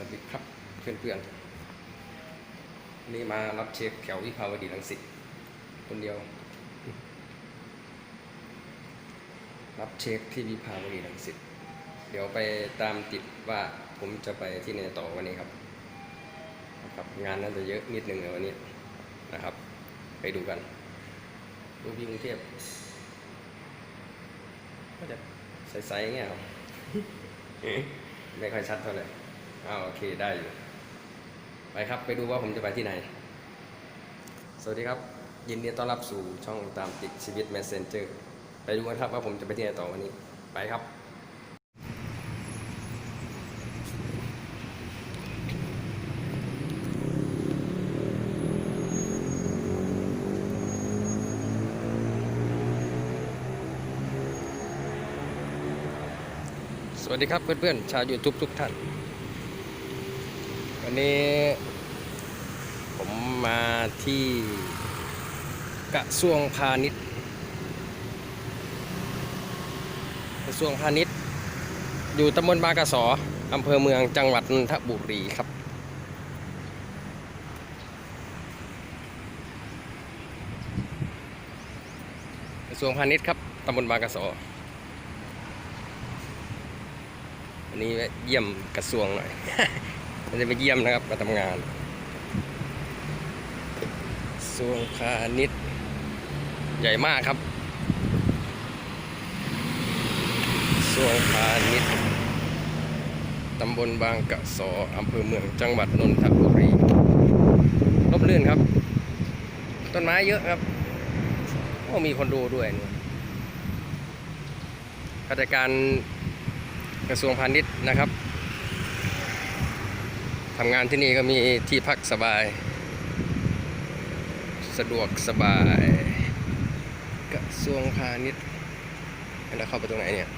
วัสดีครับเพื่อนๆนี่มารับเช็คแถววิภาวดีรังสิตคนเดียว รับเช็คที่วิภาวดีรังสิตเดี๋ยวไปตามติดว่าผมจะไปที่ไหนต่อวันนี้ครับนะครับงานน่าจะเยอะนิดนึงในวันนี้นะครับ ไปดูกันดูที่กรุงเทพก็จะใสๆอย่างเงี้ยครับไม่ค่อยชัดเท่าไหร่ อ้าวโอเคได้อยู่ ไปครับไปดูว่าผมจะไปที่ไหน สวัสดีครับ ยินดีต้อนรับสู่ช่องตามติดชีวิต Messenger ไปดูกันครับว่าผมจะไปที่ไหนต่อวันนี้ ไปครับสวัสดีครับเพื่อนๆชาว YouTube ทุกท่าน วันนี้ ผมมาที่กระทรวงพาณิชย์กระทรวงพาณิชย์ อยู่ตำบลบางกระสออำเภอเมืองจังหวัดนนทบุรีครับ กระทรวงพาณิชย์ครับตำบลบางกระสอวันนี้เยี่ยมกระทรวงหน่อย ไม่ได้ไปเยี่ยมนะครับมาทำงานกระทรวงพาณิชย์ใหญ่มากครับกระทรวงพาณิชย์ตำบลบางกะสออำเภอเมืองจังหวัดนนทบุรีร่มรื่นครับ ต้นไม้เยอะครับโอ้มีคนดูด้วยนี่ยข้าราชการกระทรวงพาณิชย์นะครับ ทำงานที่นี่ก็มีที่พักสบาย สะดวกสบายกระทรวงพาณิชย์แล้วเข้าไปตรงไหนเนี่ย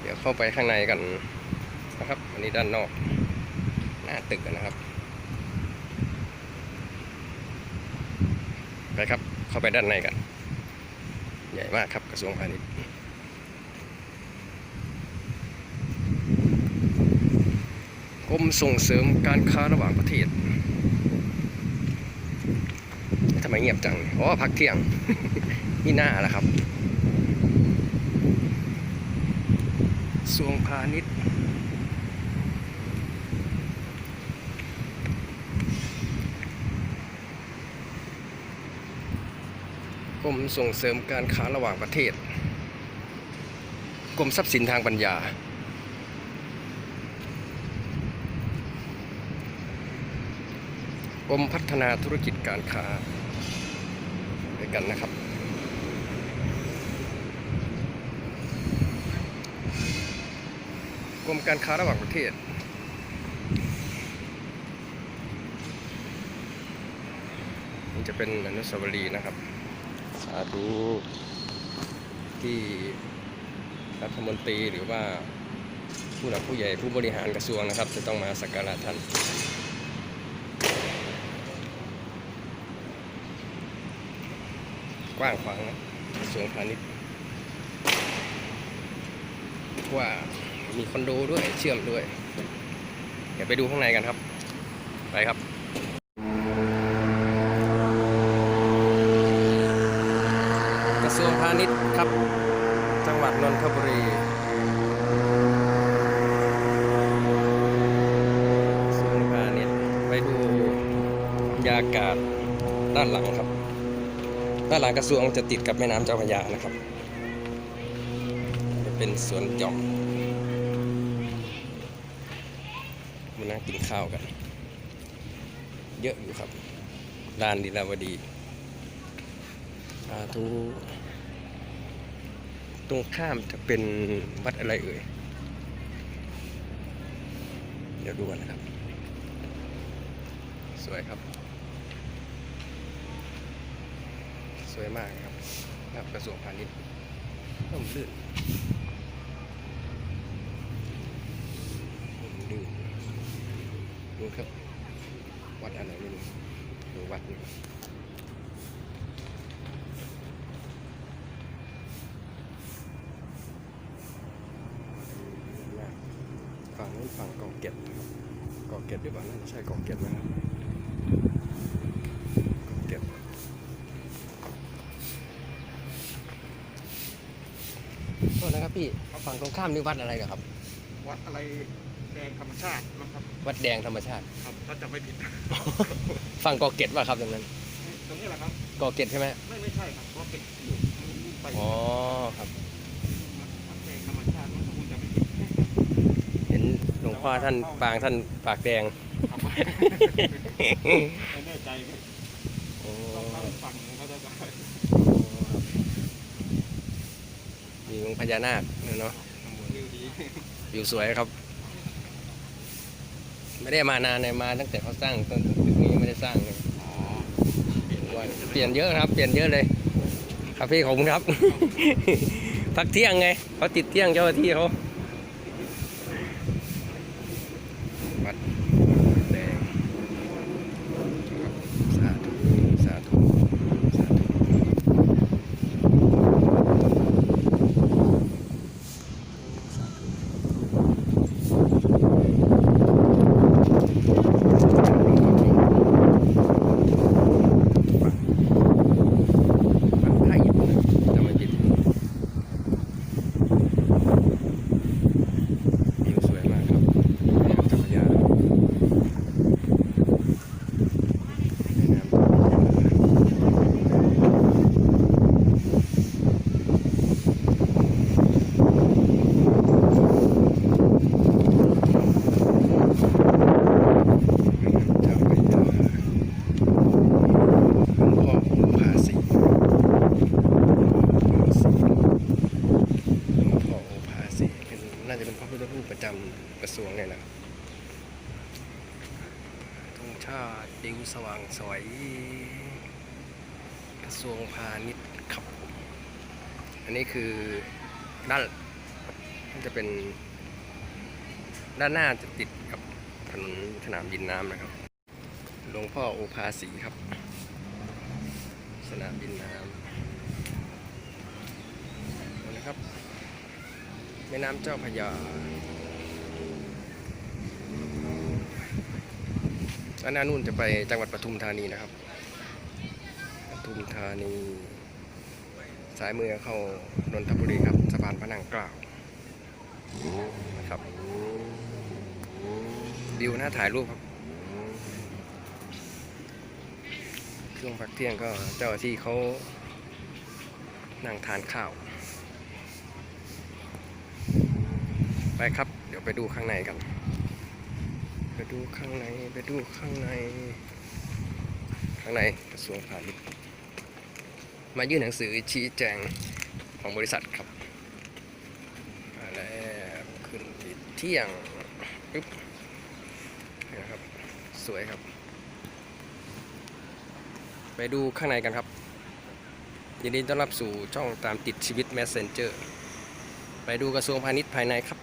เดี๋ยวเข้าไปข้างในกันนะครับอันนี้ด้านนอกหน้าตึกนะครับ ไปครับเข้าไปด้านในกัน ใหญ่มากครับกระทรวงพาณิชย์กร มส่งเสริมการค้าระหว่างประเทศทำไมเงียบจัง อ๋อ พักเที่ยง นี่หน้าแล้วครับกระทรวงพาณิชย์ กรมส่งเสริมการค้าระหว่างประเทศ กรมทรัพย์สินทางปัญญา กรมพัฒนาธุรกิจการค้าด้วยกันนะครับ กรมการค้าระหว่างประเทศนี่จะเป็นอนุสาวรีย์นะครับสาธุที่รัฐมนตรีหรือว่าผู้หลักผู้ใหญ่ผู้บริหารกระทรวงนะครับ จะต้องมาสักการะท่าน กว้างขวางนะกระทรวงพาณิชย์ว่ามีคอนโดด้วยเชื่อมด้วย เดี๋ยวไปดูข้างในกันครับ ไปครับกระทรวงพาณิชย์ครับ จังหวัดนนทบุรี หลังกระทรวงจะติดกับแม่น้ำเจ้าพระยานะครับ เป็นสวนหย่อมมานั่งกินข้าวกัน เยอะอยู่ครับลานดีลาวดีสาธุตรงข้ามจะเป็นวัดอะไรเอ่ย เดี๋ยวดูกันนะครับ สวยครับ วยมากครับนะครับกระทรวงพาณิชย์ร่มรื่นร่มรื่นดูครับ วัดอะไรไม่รู้ดูวัดนี่ฝั่งนู้นฝั่งกาะเกร็ดนะครับกาะเกร็ดหรือเปล่าน่าจะใช่กาะเกร็ดนะครับเกาะเกร็ดโทษนะครับ พี่ฝั่งตรงข้ามนี่วัดอะไรเหรอครับ วัดอะไรแดงธรรมชาตินะครับ วัดแดงธรรมชาติ ครับถ้าจำไม่ผิดฝั่งเกาะเกร็ดป่ะครับตรงนั้น ตรงนี้แหละครับเกาะเกร็ดใช่ไหมไม่ไม่ใช่ครับเพราะเป็นอยู่ไปอ๋อครับวัดแดงธรรมชาติมันคงจะไม่ผิดเห็นหลวงพ่อท่านปางท่านปากแดง ครับไม่แน่ใจไม่ โอ้ ต้องเข้าฝั่งเขาจะได้ มีอ งค์พญานาคเนาะวิวดีวิวสวยครับ ไม่ได้มานานเลยมาตั้งแต่เขาสร้างต้นตึกนี้ยังไม่ได้สร้างเลยอ๋อว่าเปลี่ยนเยอะครับ เปลี่ยนเยอะเลย ครับพี่ขอบคุณครับ พักเที่ยงไงเขาติดเที่ยงเจ้าหน้าที่เขาวัดแดงครับสาธุสาธุสาธุวัดไทยจะไม่ผิดวิวสวยมากครับแม่น้ำเจ้าพระยาแม่น้ำเจ้าพระยา เจ้าพระยาหลวงพ่อโอภาสีหลวงพ่อโอภาสีเป็นน่าจะเป็นพระพุทธรูปประจำกระทรวงเนี่ยนะครับธง ชาติดิวสว่างสวยกระทรวงพาณิชย์ครับ อันนี้คือด้านมันจะเป็น ด้านหน้าจะติดกับถนนสนามบินน้ำนะครับ หลวงพ่อโอภาสีครับ สนามบินน้ำนะครับแม่น้ำเจ้าพระยา อันหน้านู่นจะไปจังหวัดปทุมธานีนะครับปทุมธานี สายมือเข้านนทบุรีครับสะพานพระนั่งเกล้านะครับวิวน่าถ่ายรูปครับ ช่วงพักเที่ยงก็เจ้าที่เขานั่งทานข้าว ไปครับ เดี๋ยวไปดูข้างในกัน ดูข้างใน ไปดูข้างใน ข้างในกระทรวงพาณิชย์ มายื่นหนังสือชี้แจงของบริษัทครับมาแล้วขึ้นที่เที่ยงปึ๊บนะครับ สวยครับ ไปดูข้างในกันครับ ยินดีต้อนรับสู่ช่องตามติดชีวิต Messenger ไปดูกระทรวงพาณิชย์ภายในครับ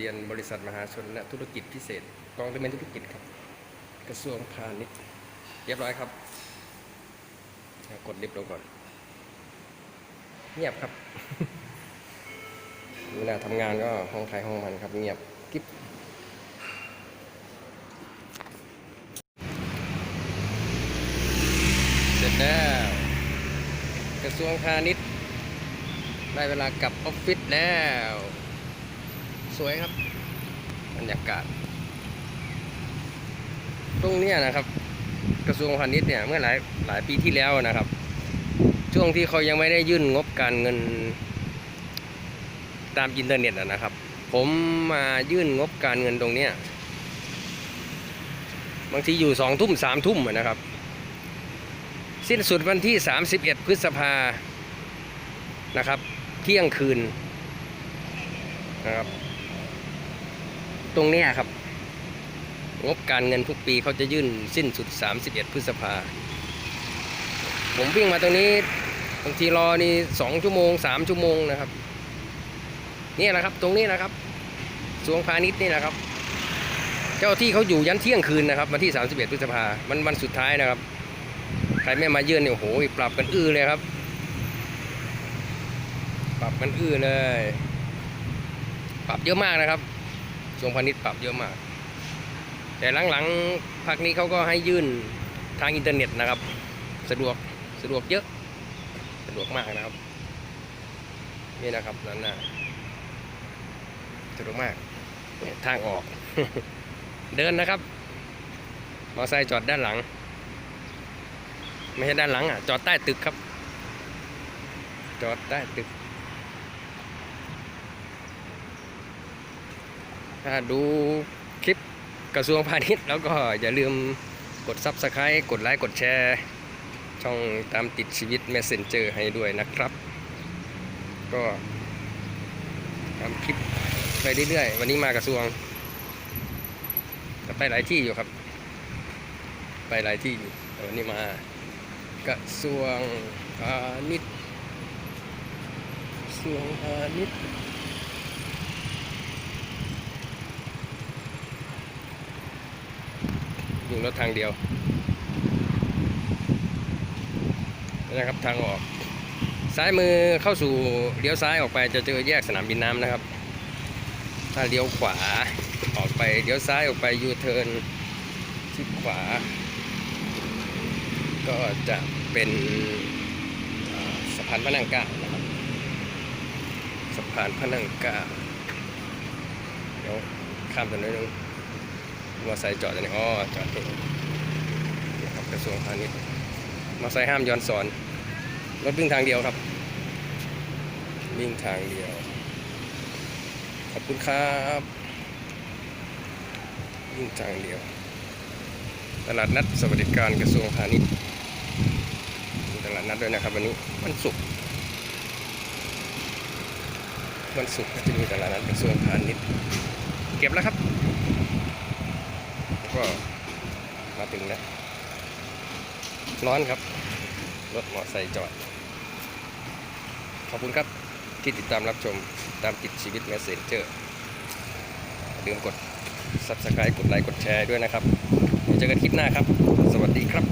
บียนบริษัทมหาชนและธุรกิจพิเศษกองทะเบียนธุรกิจครับ กระทรวงพาณิชย์เรียบร้อยครับ กดลิฟต์ลงก่อน เงียบครับเวลาทำงานก็ห้องใครห้องมันครับเงียบกิ๊บเสร็จแล้ว กระทรวงพาณิชย์ได้เวลากลับออฟฟิศแล้ว สวยครับบรรยากาศ ตรงเนี้ยนะครับ กระทรวงพาณิชย์เนี่ยเมื่อหลายหลายปีที่แล้วนะครับ ช่วงที่เขายังไม่ได้ยื่นงบการเงินตามอินเทอร์เน็ตนะครับ ผมมายื่นงบการเงินตรงเนี้ยบางทีอยู่สองทุ่มสามทุ่มนะครับ สิ้นสุดวันที่ 31 พฤษภานะครับ เที่ยงคืนนะครับ ตรงเนี้ยครับ งบการเงินทุกปีเขาจะยื่นสิ้นสุด 31 พฤษภา ผมวิ่งมาตรงนี้บางทีรอนี่สองชั่วโมงสามชั่วโมงนะครับ เนี่ยนะครับ ตรงนี้นะครับสวงพาณิชย์นี่นะครับ เจ้าที่เขาอยู่ยันเที่ยงคืนนะครับวันที่ 31 พฤษภามันวันสุดท้ายนะครับ ใครไม่มาเยื่อนเนี่ยโอ้โหปรับกันอื้อเลยครับ ปรับมันอื้อเลย ปรับเยอะมากนะครับ กระทรวงพาณิชย์ปรับเยอะมาก แต่หลังๆพักนี้เขาก็ให้ยื่นทางอินเทอร์เน็ตนะครับ สะดวกสะดวกเยอะ สะดวกมากนะครับ นี่นะครับนั่นนะสะดวกมาก ทางออก เดินนะครับ มอไซค์จอดด้านหลัง ไม่ใช่ด้านหลังอะ จอดใต้ตึกครับ จอดใต้ตึก ถ้าดูคลิปกระทรวงพาณิชย์ แล้วก็อย่าลืมกด Subscribe กดไลค์กดแชร์ ช่องตามติดชีวิต Messenger ให้ด้วยนะครับ ก็ทำคลิปไปเรื่อยๆ วันนี้มากระทรวงไปหลายที่อยู่ครับ ไปหลายที่อยู่แต่วันนี้มากระทรวงพาณิชย์กระทรวงพาณิชย์ วิ่งรถทางเดียวนะครับทางออก ซ้ายมือเข้าสู่เลี้ยวซ้ายออกไปจะเจอแยกสนามบินน้ำนะครับ ถ้าเลี้ยวขวาออกไปเลี้ยวซ้ายออกไปยูเทิร์นชิดขวา ก็จะเป็นสะพานพระนังเก้านะครับสะพานพระนังเก้าเดี๋ยวข้ามถนนนึง มอไซค์จอดอยู่นี่อ๋อจอดนี่นะครับกระทรวงพาณิชย์มอไซค์ห้ามย้อนสอน รถวิ่งทางเดียวครับ วิ่งทางเดียว ขอบคุณครับวิ่งทางเดียว ตลาดนัดสวัสดิการกระทรวงพาณิชย์ตลาดนัดด้วยนะครับวันนี้วันศุกร์วันศุกร์ก็จะมีตลาดนัดกระทรวงพาณิชย์เก็บแล้วครับ ก็มาถึงแล้ว ร้อนครับ รถมอไซค์จอด ขอบคุณครับที่ติดตามรับชมตามติดชีวิตแมสเซนเจอร์ลืมกด subscribe กดไลค์กดแชร์ด้วยนะครับเดี๋ยวเจอกันคลิปหน้าครับ สวัสดีครับ